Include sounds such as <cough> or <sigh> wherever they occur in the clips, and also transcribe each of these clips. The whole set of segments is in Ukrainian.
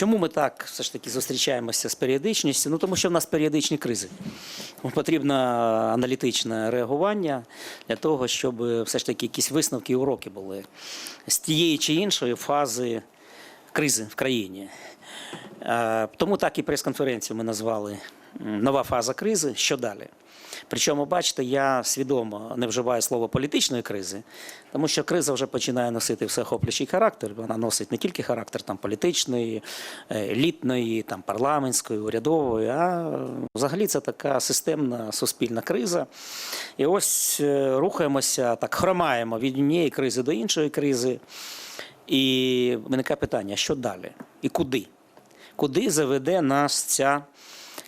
Чому ми так все ж таки зустрічаємося з періодичністю? Ну тому що в нас періодичні кризи. Потрібно аналітичне реагування для того, щоб все ж таки якісь висновки і уроки були з тієї чи іншої фази кризи в країні. Е, Тому так і прес-конференцію ми назвали Нова фаза кризи. Що далі? Причому, бачите, я свідомо не вживаю слово політичної кризи, тому що криза вже починає носити всеохоплюючий характер. Вона носить не тільки характер там, політичної, е, елітної, там, парламентської, урядової, а взагалі це така системна суспільна криза. І ось е, рухаємося, так хромаємо від однієї кризи до іншої кризи. І виникає питання, що далі? І куди? Куди заведе нас ця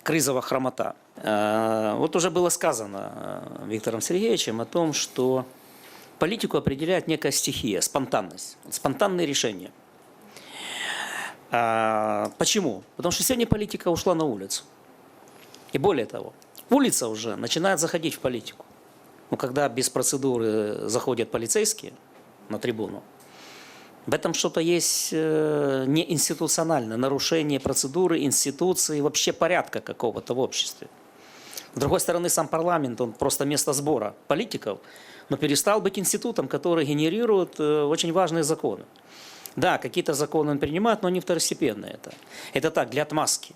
кризова хромота? Э, Вот уже было сказано э, Виктором Сергеевичем о том, что политику определяет некая стихия, спонтанность, спонтанные решения. А, Почему? Потому что сегодня политика ушла на улицу. И более того, улица уже начинает заходить в политику. Ну, когда без процедуры заходят полицейские на трибуну, в этом что-то есть э, неинституциональное, нарушение процедуры, институции, вообще порядка какого-то в обществе. С другой стороны, сам парламент, он просто место сбора политиков, но перестал быть институтом, который генерирует э, очень важные законы. Да, какие-то законы он принимает, но они второстепенные это. Это так, для отмазки.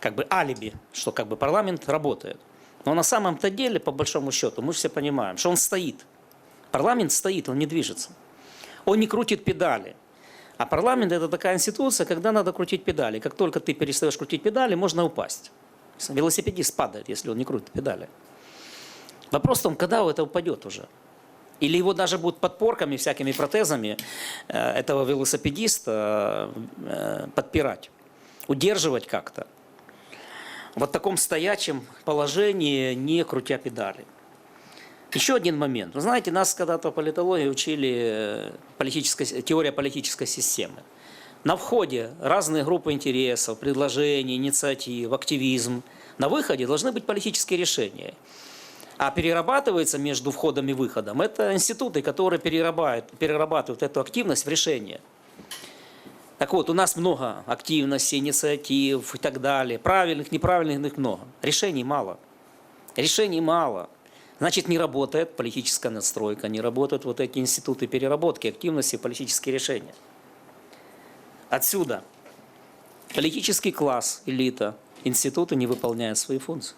Как бы алиби, что как бы парламент работает. Но на самом-то деле, по большому счету, мы все понимаем, что он стоит. Парламент стоит, он не движется. Он не крутит педали. А парламент это такая институция, когда надо крутить педали. Как только ты перестаешь крутить педали, можно упасть. Велосипедист падает, если он не крутит педали. Вопрос в том, когда это упадет уже. Или его даже будут подпорками, всякими протезами э, этого велосипедиста э, подпирать, удерживать как-то. Вот в таком стоячем положении, не крутя педали. Еще один момент. Вы знаете, нас когда-то в политологии учили э, политической, теория политической системы. На входе разные группы интересов, предложений, инициатив, активизм. На выходе должны быть политические решения. А перерабатывается между входом и выходом это институты, которые перерабатывают, перерабатывают эту активность в решение. Так вот, у нас много активностей, инициатив и так далее. Правильных, неправильных их много. Решений мало. Решений мало. Значит, не работает политическая надстройка, не работают вот эти институты переработки активности, политические решения. Отсюда политический класс, элита, институты не выполняют свои функции.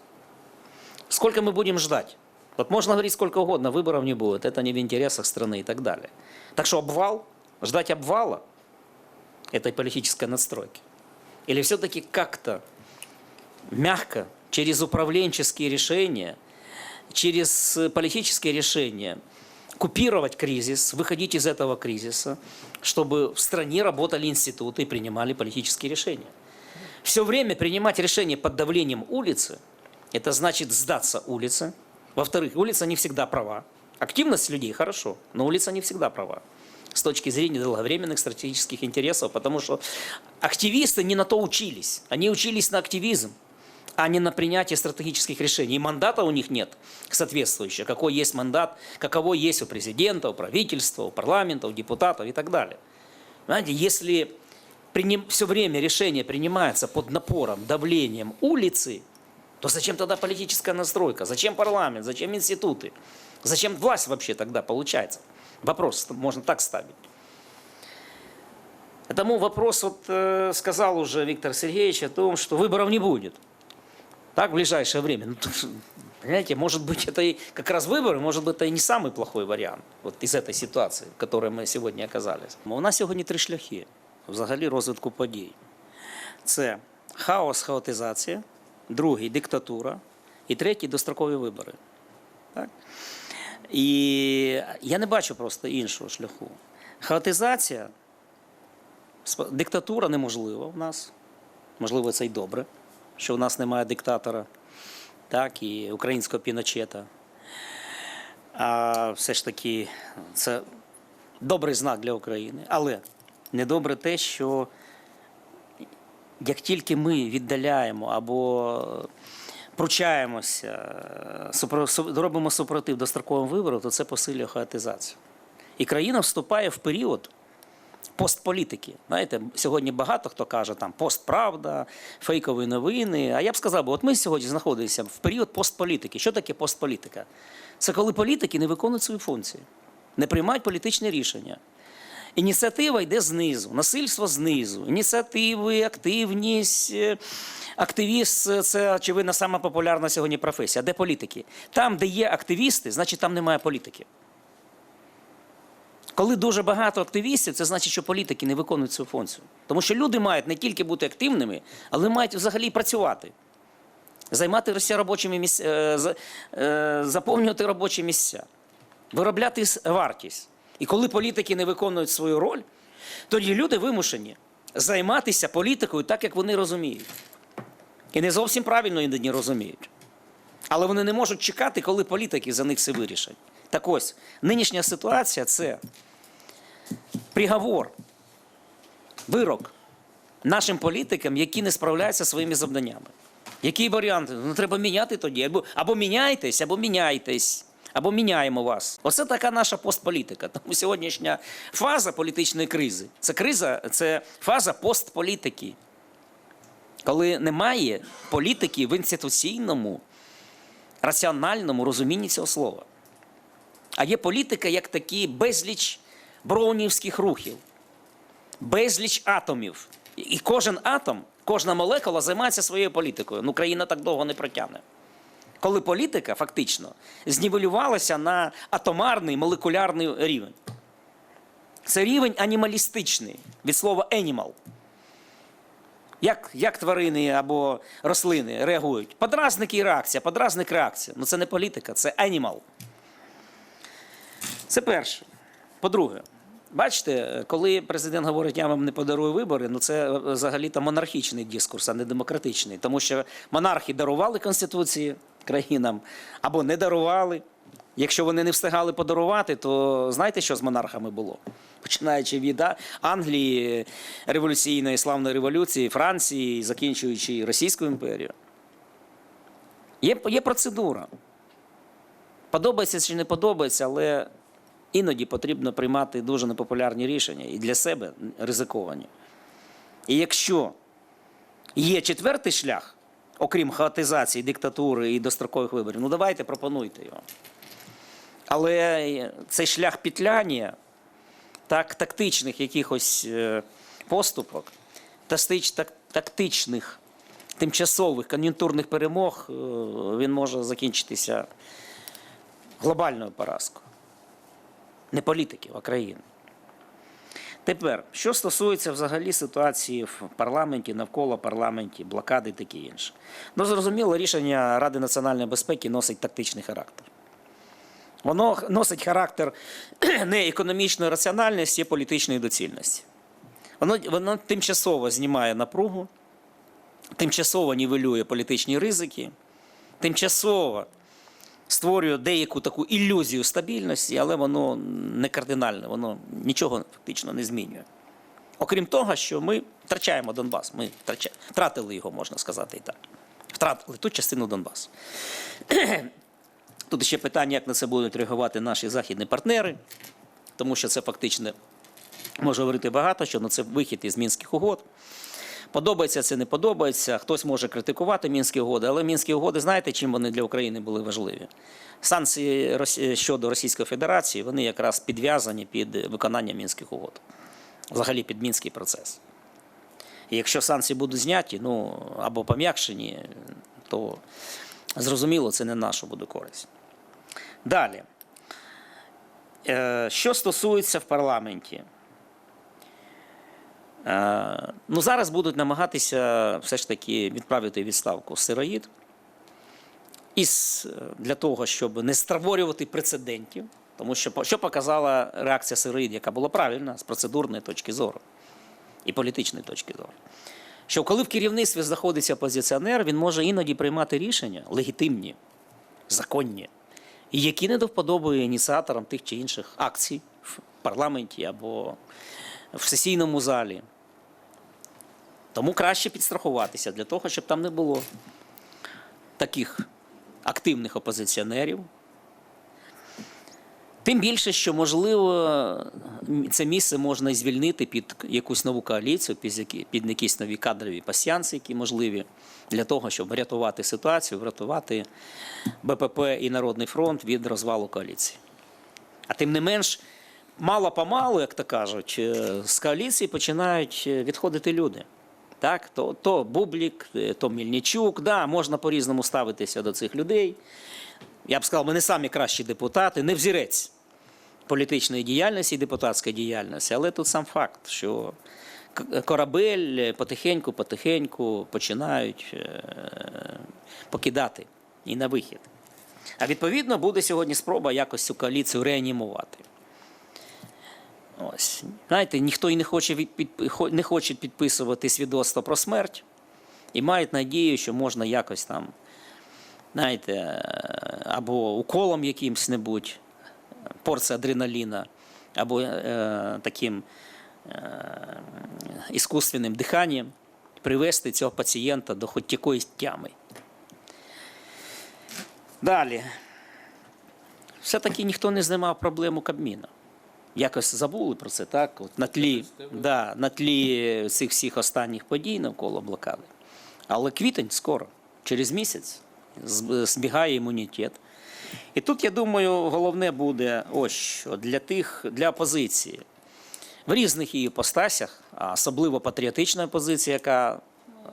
Сколько мы будем ждать? Вот можно говорить сколько угодно, выборов не будет, это не в интересах страны и так далее. Так что обвал, ждать обвала этой политической надстройки? Или все-таки как-то мягко, через управленческие решения, через политические решения купировать кризис, выходить из этого кризиса, чтобы в стране работали институты и принимали политические решения. Все время принимать решения под давлением улицы, это значит сдаться улице. Во-вторых, улица не всегда права. Активность людей хорошо, но улица не всегда права с точки зрения долговременных стратегических интересов, потому что активисты не на то учились. Они учились на активизм, а не на принятие стратегических решений. И мандата у них нет соответствующего. Какой есть мандат, каково есть у президента, у правительства, у парламента, у депутатов и так далее. Знаете, если все время решение принимается под напором, давлением улицы, то зачем тогда политическая настройка? Зачем парламент? Зачем институты? Зачем власть вообще тогда получается? Вопрос можно так ставить. Потому вопрос, вот э, сказал уже Виктор Сергеевич о том, что выборов не будет. Так, в ближайшее время. Ну, то, понимаете, может быть, это и как раз выборы, может быть, это и не самый плохой варіант вот, із этой ситуації, в которой ми сьогодні оказались. У нас сьогодні три шляхи взагалі розвитку подій. Це хаос, хаотизація, другий диктатура і третій дострокові вибори. Так? І я не бачу просто іншого шляху. Хаотизація, сп- диктатура неможлива в нас. Можливо, це й добре, що в нас немає диктатора, так, і українського піночета. А все ж таки, це добрий знак для України. Але недобре те, що як тільки ми віддаляємо або пручаємося, робимо супротив достроковим виборам, то це посилює хаотизацію. І країна вступає в період постполітики. Знаєте, сьогодні багато хто каже там постправда, фейкові новини. А я б сказав, би, от ми сьогодні знаходимося в період постполітики. Що таке постполітика? Це коли політики не виконують свою функцію, не приймають політичні рішення. Ініціатива йде знизу, насильство знизу. Ініціативи, активність, е, активіст це очевидно сама популярна сьогодні професія. Де політики? Там, де є активісти, значить там немає політики. Коли дуже багато активістів, це значить, що політики не виконують свою функцію. Тому що люди мають не тільки бути активними, але мають взагалі працювати, займатися робочими місця, заповнювати робочі місця, виробляти вартість. І коли політики не виконують свою роль, тоді люди вимушені займатися політикою так, як вони розуміють. І не зовсім правильно іноді розуміють. Але вони не можуть чекати, коли політики за них все вирішать. Так ось, нинішня ситуація це приговор, вирок нашим політикам, які не справляються своїми завданнями. Які варіанти? Ну, треба міняти тоді. Або, або міняйтесь, або міняйтесь, або міняємо вас. Оце така наша постполітика. Тому сьогоднішня фаза політичної кризи це криза, це фаза постполітики. Коли немає політики в інституційному, раціональному розумінні цього слова. А є політика як такі безліч броунівських рухів, безліч атомів. І кожен атом, кожна молекула займається своєю політикою. Ну, країна так довго не протягне. Коли політика фактично знівелювалася на атомарний молекулярний рівень. Це рівень анімалістичний від слова animal. Як, як тварини або рослини реагують? Подразник і реакція, подразник реакція. Ну це не політика, це animal. Це перше. По-друге, бачите, коли президент говорить, я вам не подарую вибори, ну це е, взагалі-то монархічний дискурс, а не демократичний. Тому що монархи дарували Конституції країнам або не дарували. Якщо вони не встигали подарувати, то знаєте, що з монархами було? Починаючи від Англії, революційної славної революції, Франції, закінчуючи Російською імперією. Є, є процедура. Подобається чи не подобається, але іноді потрібно приймати дуже непопулярні рішення і для себе ризиковані. І якщо є четвертий шлях, окрім хаотизації, диктатури і дострокових виборів, ну давайте пропонуйте його. Але цей шлях петляння, так, тактичних якихось е, поступок, тактичних, тимчасових кон'юнктурних перемог, е, він може закінчитися глобальною поразкою. Не політиків, а країни. Тепер, що стосується взагалі ситуації в парламенті, навколо парламенті, блокади і таке інше. Ну, зрозуміло, рішення Ради національної безпеки носить тактичний характер. Воно носить характер <clears throat> не економічної раціональності, а політичної доцільності. Воно, воно тимчасово знімає напругу, тимчасово нівелює політичні ризики, тимчасово створює деяку таку ілюзію стабільності, але воно не кардинальне, воно нічого фактично не змінює. Окрім того, що ми втрачаємо Донбас. Ми втратили його, можна сказати і так. Втратили ту частину Донбасу. Тут ще питання, як на це будуть реагувати наші західні партнери, тому що це фактично може говорити багато, що ну, це вихід із мінських угод. Подобається це, не подобається. Хтось може критикувати мінські угоди, але мінські угоди, знаєте, чим вони для України були важливі? Санкції щодо Російської Федерації вони якраз підв'язані під виконання мінських угод, взагалі під мінський процес. І якщо санкції будуть зняті, ну або пом'якшені, то зрозуміло, це не наша буде користь. Далі. Е, Що стосується в парламенті, ну, зараз будуть намагатися все ж таки відправити відставку сироїд е, для того, щоб не створювати прецедентів. Тому що що показала реакція сироїд, яка була правильна з процедурної точки зору і політичної точки зору. Що коли в керівництві знаходиться опозиціонер, він може іноді приймати рішення легітимні, законні, які не до вподоби ініціаторам тих чи інших акцій в парламенті або в сесійному залі. Тому краще підстрахуватися для того, щоб там не було таких активних опозиціонерів. Тим більше, що можливо це місце можна звільнити під якусь нову коаліцію, під які- під якісь нові кадрові пасіянці, які можливі для того, щоб врятувати ситуацію, врятувати БПП і Народний фронт від розвалу коаліції. А тим не менш, мало помалу, як то кажуть, е, з коаліції починають е, відходити люди. Так, то, то Бублік, е, то Мільничук, да, можна по-різному ставитися до цих людей. Я б сказав, ми не самі кращі депутати, не взірець політичної діяльності і депутатської діяльності, але тут сам факт, що корабель потихеньку-потихеньку починають покидати і на вихід. А відповідно буде сьогодні спроба якось цю коаліцію реанімувати. Ось. Знаєте, ніхто і не хоче, від, не хоче підписувати свідоцтво про смерть і мають надію, що можна якось там, знаєте, е, або уколом якимсь небудь, порція адреналіна, або е, таким е, іскусственним диханням привести цього пацієнта до хоч якоїсь тями. Далі. Все-таки ніхто не знімав проблему Кабміна. Якось забули про це, так? От на тлі, да, на тлі цих всіх останніх подій навколо блокади. Але квітень скоро, через місяць, збігає імунітет. І тут, я думаю, головне буде ось що для тих, для опозиції в різних її постасях, а особливо патріотична опозиція, яка е,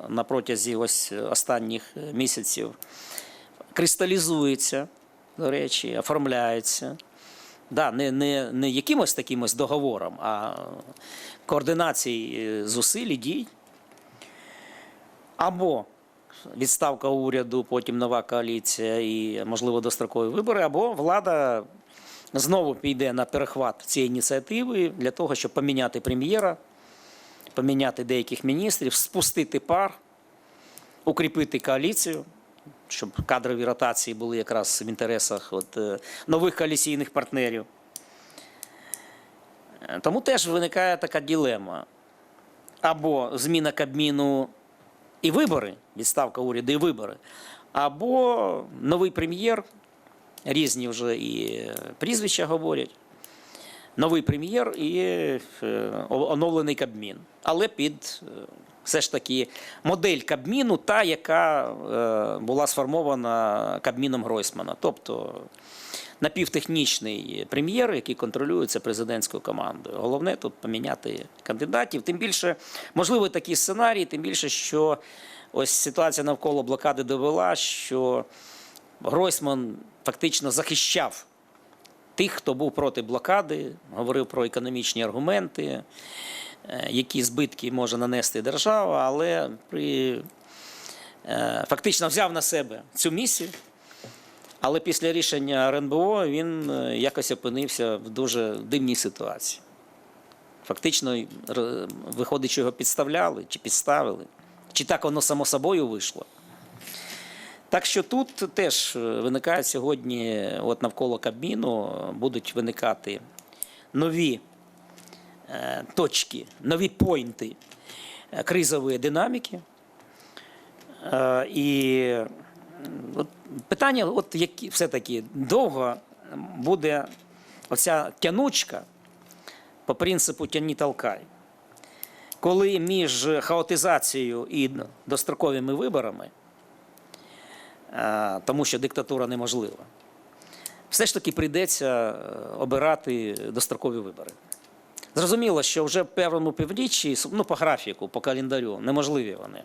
на протязі ось останніх місяців кристалізується, до речі, оформляється. Да, не, не, не якимось таким ось договором, а координації е, зусиль і дій. Або відставка уряду, потім нова коаліція і, можливо, дострокові вибори, або влада знову піде на перехват цієї ініціативи для того, щоб поміняти прем'єра, поміняти деяких міністрів, спустити пар, укріпити коаліцію, щоб кадрові ротації були якраз в інтересах от, е, нових коаліційних партнерів. Е, Тому теж виникає така ділема. Або зміна Кабміну і вибори, відставка уряду і вибори, або новий прем'єр, різні вже і е, прізвища говорять. Новий прем'єр і оновлений Кабмін. Але під все ж таки модель Кабміну, та, яка е, була сформована Кабміном Гройсмана. Тобто напівтехнічний прем'єр, який контролюється президентською командою. Головне тут поміняти кандидатів. Тим більше, можливо, такий сценарій, тим більше, що ось ситуація навколо блокади довела, що Гройсман фактично захищав тих, хто був проти блокади, говорив про економічні аргументи, які збитки може нанести держава, але при, е, фактично взяв на себе цю місію. Але після рішення РНБО він е, якось опинився в дуже дивній ситуації. Фактично, виходить, що його підставляли чи підставили, чи так воно само собою вийшло. Так що тут теж е, виникає сьогодні, от навколо Кабміну, е, будуть виникати нові е, точки, нові пойнти е, кризової динаміки. Е, І от питання, от які все-таки довго буде оця тянучка по принципу тяні толкай. Коли між хаотизацією і достроковими виборами, е, тому що диктатура неможлива, все ж таки прийдеться е, обирати дострокові вибори. Зрозуміло, що вже в певному півріччі, ну, по графіку, по календарю, неможливі вони.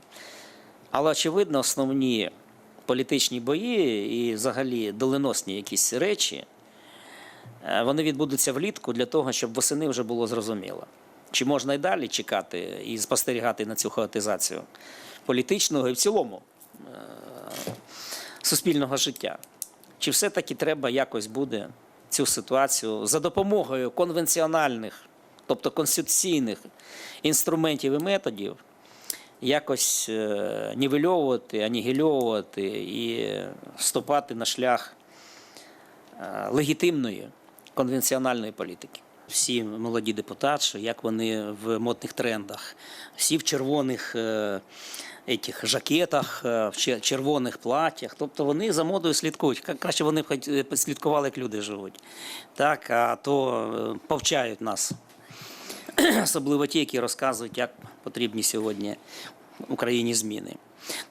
Але, очевидно, основні політичні бої і взагалі доленосні якісь речі, е, вони відбудуться влітку для того, щоб восени вже було зрозуміло. Чи можна й далі чекати і спостерігати на цю хаотизацію політичного і в цілому е, суспільного життя? Чи все-таки треба якось буде цю ситуацію за допомогою конвенціональних, тобто конституційних інструментів і методів якось е, нівельовувати, анігільовувати і вступати на шлях е, легітимної конвенціональної політики. Всі молоді депутати, як вони в модних трендах, всі в червоних е, етих жакетах, в червоних платтях. Тобто вони за модою слідкують. Краще вони слідкували, як люди живуть. Так, а то повчають нас. <clears throat> Особливо ті, які розказують, як потрібні сьогодні Україні зміни.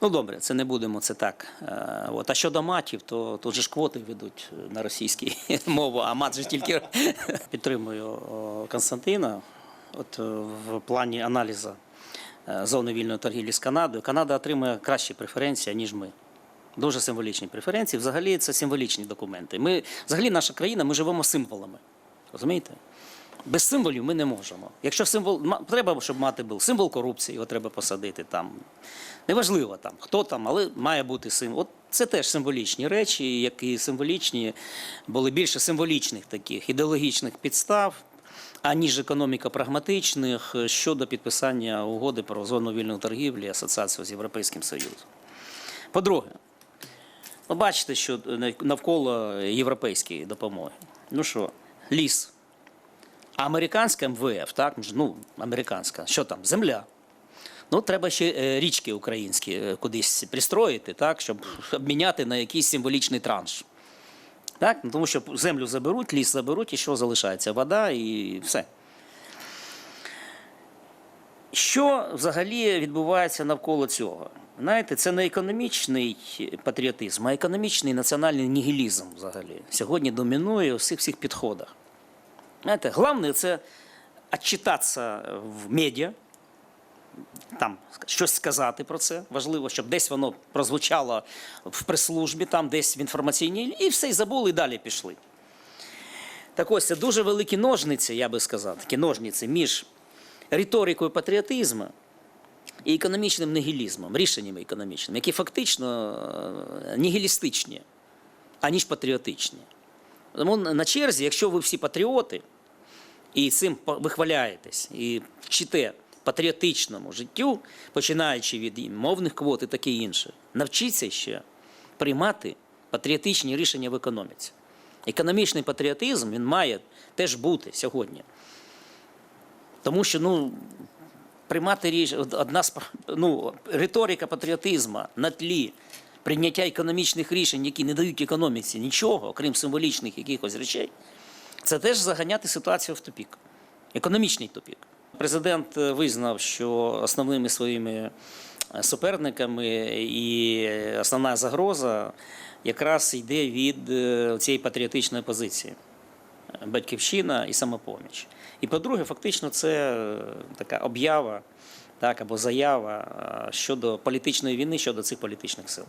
Ну добре, це не будемо це так. Е, От. А щодо матів, то тут же ж квоти ведуть на російській <laughs> мову, а мат же тільки <laughs> підтримую Константина. От е, в плані аналізу е, зони вільної торгівлі з Канадою. Канада отримує кращі преференції, ніж ми. Дуже символічні преференції. Взагалі це символічні документи. Ми, взагалі, наша країна, ми живемо символами. Розумієте? Без символів ми не можемо. Якщо символ треба, щоб мати був символ корупції, його треба посадити там. Неважливо там, хто там, але має бути символ. От це теж символічні речі, які символічні, були більше символічних таких ідеологічних підстав, аніж економіка прагматичних е, щодо підписання угоди про зону вільної торгівлі, асоціацію з Європейським Союзом. По-друге, ви бачите, що навколо європейської допомоги. Ну що, ліс. А американська МВФ, так, ну, американська, що там, земля. Ну, треба ще е, річки українські е, кудись пристроїти, так, щоб обміняти на якийсь символічний транш. Так? Ну, тому що землю заберуть, ліс заберуть, і що залишається? Вода і все. Що взагалі відбувається навколо цього? Знаєте, це не економічний патріотизм, а економічний національний нігілізм взагалі. Сьогодні домінує у всіх всіх підходах. Знаєте, головне це отчитатися в медіа, там щось сказати про це. Важливо, щоб десь воно прозвучало в прес-службі, там десь в інформаційній, і все і забули, і далі пішли. Так ось це дуже великі ножниці, я би сказав, такі ножниці між риторикою патріотизму і економічним нігілізмом, рішеннями економічними, які фактично е, нігілістичні, аніж патріотичні. Тому на черзі, якщо ви всі патріоти і цим вихваляєтесь, і вчите патріотичному життю, починаючи від мовних квот і таке інше, навчіться ще приймати патріотичні рішення в економіці. Економічний патріотизм він має теж бути сьогодні. Тому що ну, приймати рішення, одна ну, риторика патріотизму на тлі прийняття економічних рішень, які не дають економіці нічого, окрім символічних якихось речей, це теж заганяти ситуацію в тупік, економічний тупік. Президент е, визнав, що основними своїми е, суперниками і основна загроза якраз йде від е, цієї патріотичної позиції. Батьківщина і самопоміч. І по-друге, фактично, це така об'ява так, або заява щодо політичної війни щодо цих політичних сил.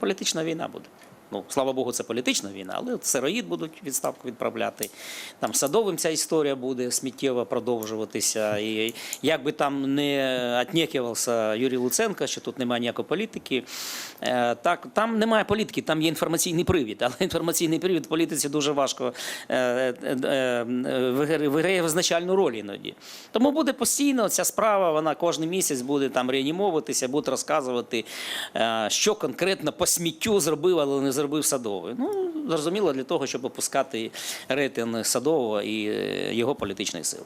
Політична війна буде. Ну, слава Богу, це політична війна, але сироїд будуть відставку відправляти. Там садовим ця історія буде сміттєво продовжуватися. І як би там не отнекивався Юрій Луценко, що тут немає ніякої політики, е, так там немає політики, там є інформаційний привід. Але інформаційний привід в політиці дуже важко е, е, виграє- визначальну роль іноді. Тому буде постійно ця справа, вона кожен місяць буде там реанімовуватися, буде розказувати, що конкретно по сміттю зробив, але не зробив садовий. Ну, зрозуміло, для того, щоб опускати рейтинг садового і е, його політичної сили.